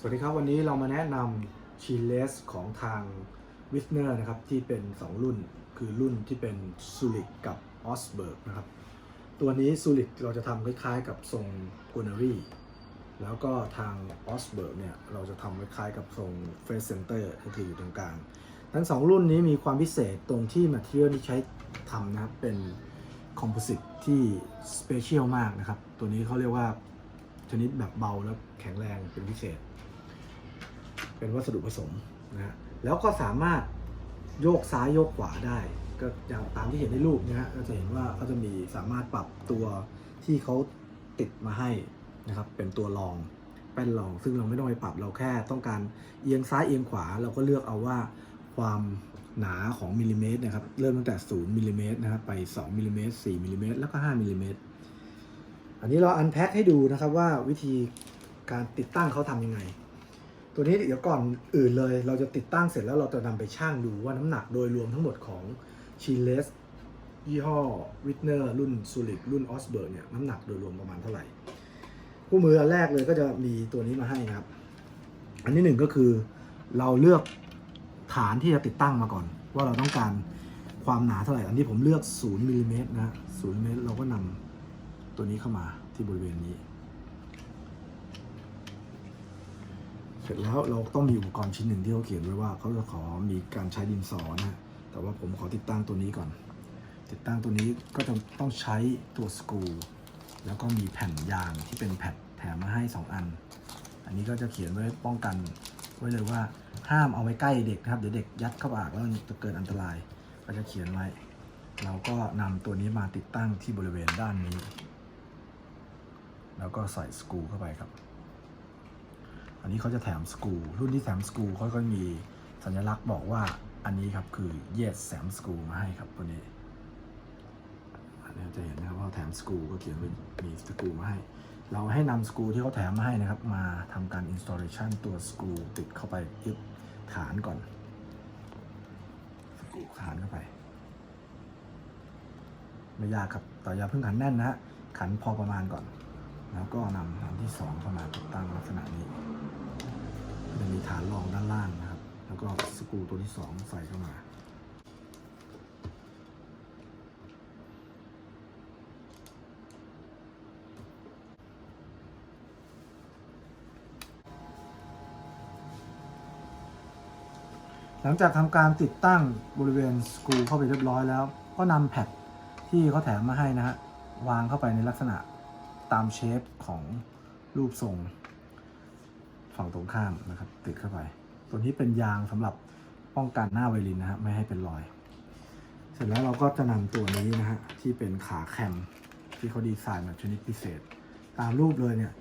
สวัสดีครับ วันนี้เรามาแนะนำชีเลสของทางวิสเนอร์นะครับ ที่เป็น 2 รุ่นคือรุ่นที่เป็นซูริกกับออสเบิร์กนะครับ ตัวนี้ซูริกเราจะทำคล้ายๆ กับทรงโกนารีแล้วก็ทางออสเบิร์กเนี่ย เราจะทำคล้ายๆกับทรงเฟสเซนเตอร์ก็คืออยู่ตรงกลาง ทั้งสองรุ่นนี้มีความพิเศษตรงที่ Material ที่ใช้ทำนะครับ เป็นคอมโพสิตที่สเปเชียลมากนะครับ ตัวนี้เขาเรียกว่าชนิดแบบเบาแล้วแข็งแรงเป็นพิเศษ เป็นวัสดุผสมนะฮะแล้วก็สามารถโยกซ้ายโยกขวาได้ ก็อย่างตามที่เห็นในรูปนะฮะก็จะเห็นว่าเขาจะมีสามารถปรับตัวที่เขาติดมาให้นะครับเป็นตัวรองแป้นรอง ซึ่งเราไม่ต้องไปปรับเราแค่ต้องการเอียงซ้ายเอียงขวา เราก็เลือกเอาว่าความหนาของมิลลิเมตรนะครับเริ่มตั้งแต่0มิลลิเมตรนะครับไป2มิลลิเมตร4มิลลิเมตรแล้วก็5มิลลิเมตรอันนี้เราอันแพ็คให้ดูนะครับว่าวิธีการติดตั้งเขาทำยังไง ตัวนี้เดี๋ยวก่อนอื่นเลย เราจะติดตั้งเสร็จแล้วเราจะนำไปช่างดูว่าน้ำหนักโดยรวมทั้งหมดของชีเลสยี่ห้อวิทเนอร์รุ่นซูริกรุ่นออสเบิร์กเนี่ยน้ำหนักโดยรวมประมาณเท่าไหร่คู่มืออันแรกเลยก็จะมีตัวนี้มาให้นะครับ อันที่หนึ่งก็คือเราเลือกฐานที่จะติดตั้งมาก่อน ว่าเราต้องการความหนาเท่าไหร่ อันนี้ผมเลือก0มิลลิเมตรนะ0มิลลิเมตรเราก็นำตัวนี้เข้ามาที่บริเวณนี้ สร็จแล้วเราต้องมีอุปกรณ์ชิ้นหนึ่งที่เขาเขียนไว้ว่าเขาจะขอมีการใช้ดินสอนะแต่ว่าผมขอติดตั้งตัวนี้ก่อน ติดตั้งตัวนี้ก็จะต้องใช้ตัวสกรูแล้วก็มีแผ่นยางที่เป็นแผ่นแถมมาให้ 2 อัน อันนี้ก็จะเขียนไว้ป้องกันไว้เลยว่าห้ามเอาไว้ใกล้เด็กนะครับเดี๋ยวเด็กยัดเข้าปากแล้วจะเกิดอันตราย ก็จะเขียนไว้ เราก็นำตัวนี้มาติดตั้งที่บริเวณด้านนี้ แล้วก็ใส่สกรูเข้าไปครับ นนี้เขาจะแถมสกรูรุ่นที่แถมสกรูเขาก็มีสัญลักษณ์บอกว่าอันนี้ครับคือ yes แถมสกรูมาให้ครับตัวนี้อันนี้จะเห็นนะครับว่าแถมสกรูก็เขียนไว้มีสกรูมาให้ เราให้นำสกรูที่เขาแถมมาให้นะครับ มาทำการ installation ตัวสกรูติดเข้าไปยึดฐานก่อนสกรูฐานเข้าไป ไม่ยากครับแต่อย่าเพิ่งขันแน่นนะขันพอประมาณก่อน แล้วก็นำอันที่สองเข้ามาติดตั้งลักษณะนี้ จะมีฐานรองด้านล่างนะครับ แล้วก็สกรูตัวที่สองใส่เข้ามา หลังจากทำการติดตั้งบริเวณสกรูเข้าไปเรียบร้อยแล้ว ก็นำแพดที่เขาแถมมาให้นะฮะ วางเข้าไปในลักษณะตามเชฟของรูปทรง ฝั่งตรงข้ามนะครับ ติดเข้าไป ตัวนี้เป็นยางสำหรับป้องกันหน้าไวลินนะฮะไม่ให้เป็นรอย เสร็จแล้วเราก็จะนำตัวนี้นะฮะที่เป็นขาแคมที่เขาดีไซน์มาชนิดพิเศษ ตามรูปเลยเนี่ย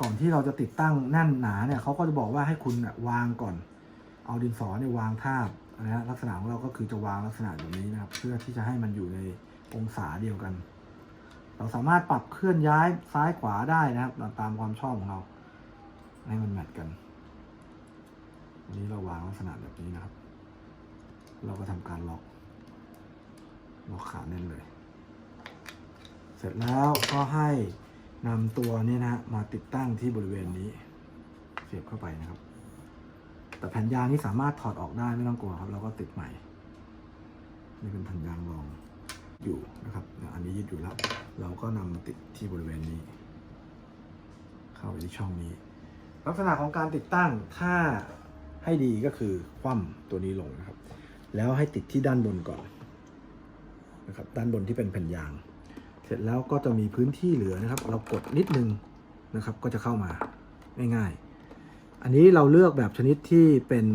ก่อนที่เราจะติดตั้งแน่นหนาเนี่ยเขาก็จะบอกว่าให้คุณวางก่อน เอาดินสอเนี่ยวางทาบนะฮะลักษณะของเราก็คือจะวางลักษณะแบบนี้นะครับ เพื่อที่จะให้มันอยู่ในองศาเดียวกัน เราสามารถปรับเคลื่อนย้ายซ้ายขวาได้นะครับ ตามความชอบของเรา ให้มันแมทกันอันนี้เราวางลักษณะแบบนี้นะครับ เราก็ทำการล็อกล็อกขาแน่นเลย เสร็จแล้วก็ให้นำตัวนี้นะมาติดตั้งที่บริเวณนี้ เสียบเข้าไปนะครับ แต่แผ่นยางนี้สามารถถอดออกได้ไม่ต้องกลัวครับ เราก็ติดใหม่ นี่เป็นแผ่นยางรองอยู่นะครับ อันนี้ยึดอยู่แล้ว เราก็นำมาติดที่บริเวณนี้ เข้าไปที่ช่องนี้ ลักษณะของการติดตั้งถ้าให้ดีก็คือคว่ำตัวนี้ลงนะครับ แล้วให้ติดที่ด้านบนก่อนนะครับด้านบนที่เป็นแผ่นยาง เสร็จแล้วก็จะมีพื้นที่เหลือนะครับ เรากดนิดนึงนะครับ ก็จะเข้ามาง่ายๆ อันนี้เราเลือกแบบชนิดที่เป็น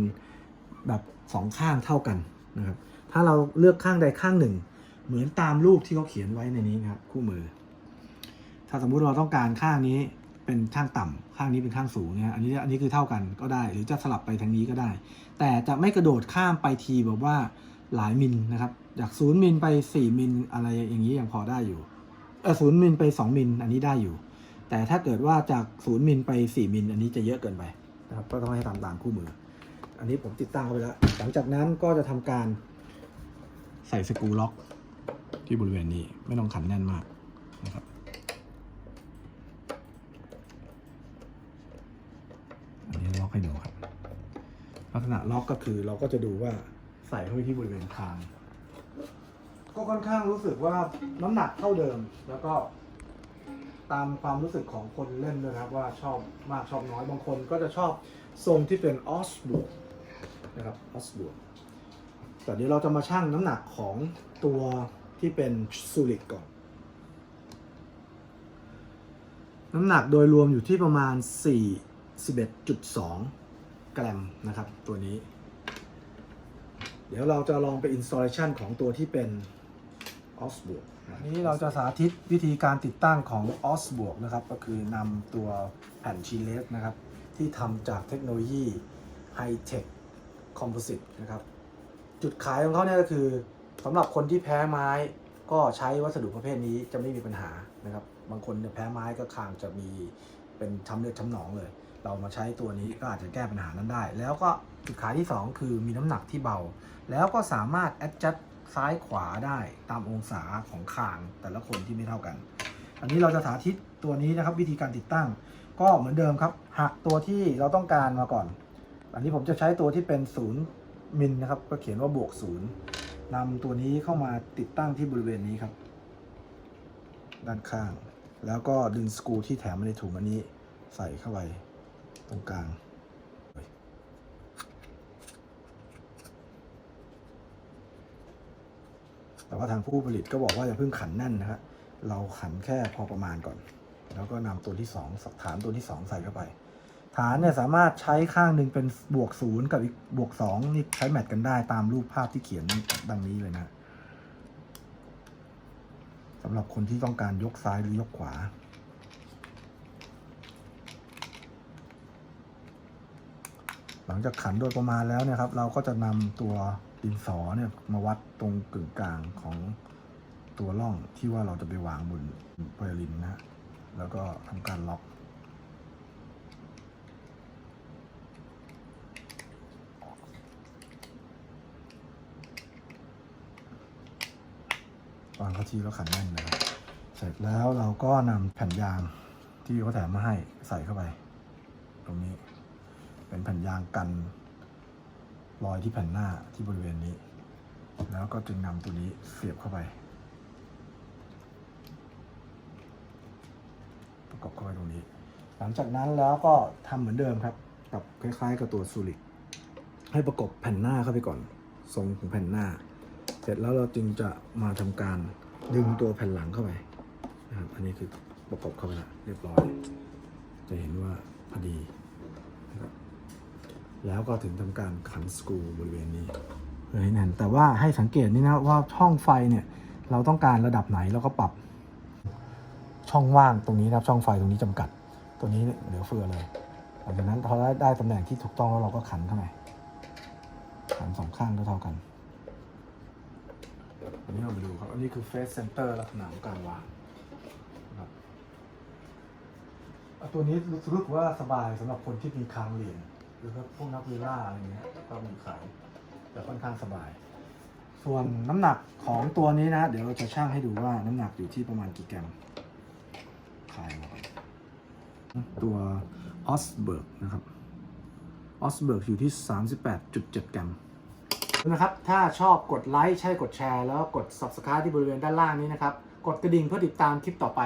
แบบสองข้างเท่ากันนะครับ ถ้าเราเลือกข้างใดข้างหนึ่ง เหมือนตามรูปที่เขาเขียนไว้ในนี้นะครับ คู่มือ ถ้าสมมุติเราต้องการข้างนี้ เป็นข้างต่ำข้างนี้เป็นข้างสูงเนี่ยอันนี้อันนี้คือเท่ากันก็ได้ หรือจะสลับไปทางนี้ก็ได้ แต่จะไม่กระโดดข้ามไปทีแบบว่าหลายมิลนะครับ จากศูนย์มิลไปสี่มิลอะไรอย่างนี้ยังพอได้อยู่เออศูนย์มิลไปสองมิลอันนี้ได้อยู่ แต่ถ้าเกิดว่าจากศูนย์มิลไปสี่มิลอันนี้จะเยอะเกินไปนะครับก็ต้องให้ตามตามคู่มือ อันนี้ผมติดตั้งเข้าไปแล้ว หลังจากนั้นก็จะทำการใส่สกรูล็อก ที่บริเวณนี้ไม่ต้องขันแน่นมากนะครับ อันนี้ ล็อกให้ดูครับ ลักษณะล็อกก็คือเราก็จะดูว่าใส่เข้าไปที่บริเวณคางก็ค่อนข้างรู้สึกว่าน้ำหนักเท่าเดิม แล้วก็ ตามความรู้สึกของคนเล่นด้วยนะครับ ว่าชอบมากชอบน้อยบางคนก็จะชอบทรงที่เป็นออสบวกนะครับออสบวกแต่เดี๋ยวเราจะมาชั่งน้ำหนักของตัวที่เป็นซูริกก่อน น้ำหนักโดยรวมอยู่ที่ประมาณ 41.2 กรัมนะครับ ตัวนี้ เดี๋ยวเราจะลองไป installation ของตัวที่เป็น o s b o o k นี้เราจะสาธิตวิธีการติดตั้งของ o s b o o k นะครับ ก็คือนำตัวแผ่นชีเลสนะครับ ที่ทำจากเทคโนโลยี High Tech Composite นะครับ จุดขายของเขาเนี่ยก็คือสำหรับคนที่แพ้ไม้ก็ใช้วัสดุประเภทนี้จะไม่มีปัญหานะครับ บางคนเนี่ยแพ้ไม้ก็คางจะมีเป็นช้ำเลือดช้ำหนองเลย เรามาใช้ตัวนี้ก็อาจจะแก้ปัญหานั้นได้ แล้วก็จุดขายที่ 2 คือมีน้ำหนักที่เบา แล้วก็สามารถ adjust ซ้ายขวาได้ตามองศาของคางแต่ละคนที่ไม่เท่ากัน อันนี้เราจะสาธิตตัวนี้นะครับ วิธีการติดตั้ง ก็เหมือนเดิมครับ หักตัวที่เราต้องการมาก่อน อันนี้ผมจะใช้ตัวที่เป็น0มิลนะครับ ก็เขียนว่าบวกศูนย์นำตัวนี้เข้ามาติดตั้งที่บริเวณนี้ครับ ด้านข้าง แล้วก็ดึงสกรูที่แถมมาในถุงอันนี้ใส่เข้าไป ตรงกลางแต่ว่าทางผู้ผลิตก็บอกว่าอย่าเพิ่งขันแน่นนะครับเราขันแค่พอประมาณก่อน แล้วก็นำตัวที่สองฐานตัวที่สองใส่เข้าไป ฐานเนี่ยสามารถใช้ข้างหนึ่งเป็นบวกศูนย์กับอีกบวกสองนี่ใช้แมทกันได้ตามรูปภาพที่เขียนดังนี้เลยนะสำหรับคนที่ต้องการยกซ้ายหรือยกขวา หลังจากขันโดยประมาณแล้วเนี่ยครับ เราก็จะนำตัวดินสอเนี่ยมาวัดตรงกึ่งกลางของตัวร่องที่ว่าเราจะไปวางบนไวโอลินนะฮะแล้วก็ทำการล็อกวางเข้าที่แล้วขันแน่นนะครับ เสร็จแล้วเราก็นำแผ่นยางที่เขาแถมมาให้ใส่เข้าไป ตรงนี้ เป็นแผ่นยางกันรอยที่แผ่นหน้าที่บริเวณนี้ แล้วก็จึงนำตัวนี้เสียบเข้าไป ประกอบเข้าไปตรงนี้ หลังจากนั้นแล้วก็ทำเหมือนเดิมครับ กับคล้าย ๆ กับตัวซูริกให้ประกบแผ่นหน้าเข้าไปก่อน ทรงของแผ่นหน้า เสร็จแล้วเราจึงจะมาทำการดึงตัวแผ่นหลังเข้าไปนะครับ อันนี้คือประกบเข้าไปแล้วเรียบร้อย จะเห็นว่าพอดีนะครับ แล้วก็ถึงทำการขันสกรูบริเวณนี้เพื่อให้แน่นแต่ว่าให้สังเกตนี่นะว่าช่องไฟเนี่ยเราต้องการระดับไหนเราก็ปรับช่องว่างตรงนี้นะครับช่องไฟตรงนี้จำกัด ตัวนี้เหลือเฟือเลยหลังจากนั้นพอได้ได้ตำแหน่งที่ถูกต้องแล้วเราก็ขันเข้าไปขันสองข้างเท่าๆกันอันนี้เรามาดูครับ อันนี้คือเฟสเซนเตอร์ลักษณะของการวางนะครับอะตัวนี้รู้สึกว่าสบายสำหรับคนที่มีคางเหลี่ยมห รือว่าพวกนักวีล่าอะไรเงี้ยก็มีขายแต่ค่อนข้างสบาย ส่วนน้ำหนักของตัวนี้นะ เดี๋ยวเราจะชั่งให้ดูว่าน้ำหนักอยู่ที่ประมาณกี่กรัมขายตัวออสเบิร์กนะครับออสเบิร์กอยู่ที่ 38.7 กรัมนะครับ ถ้าชอบกดไลค์ใช่กดแชร์ แล้วกด Subscribe ที่บริเวณด้านล่างนี้นะครับ กดกระดิ่งเพื่อติดตามคลิปต่อไป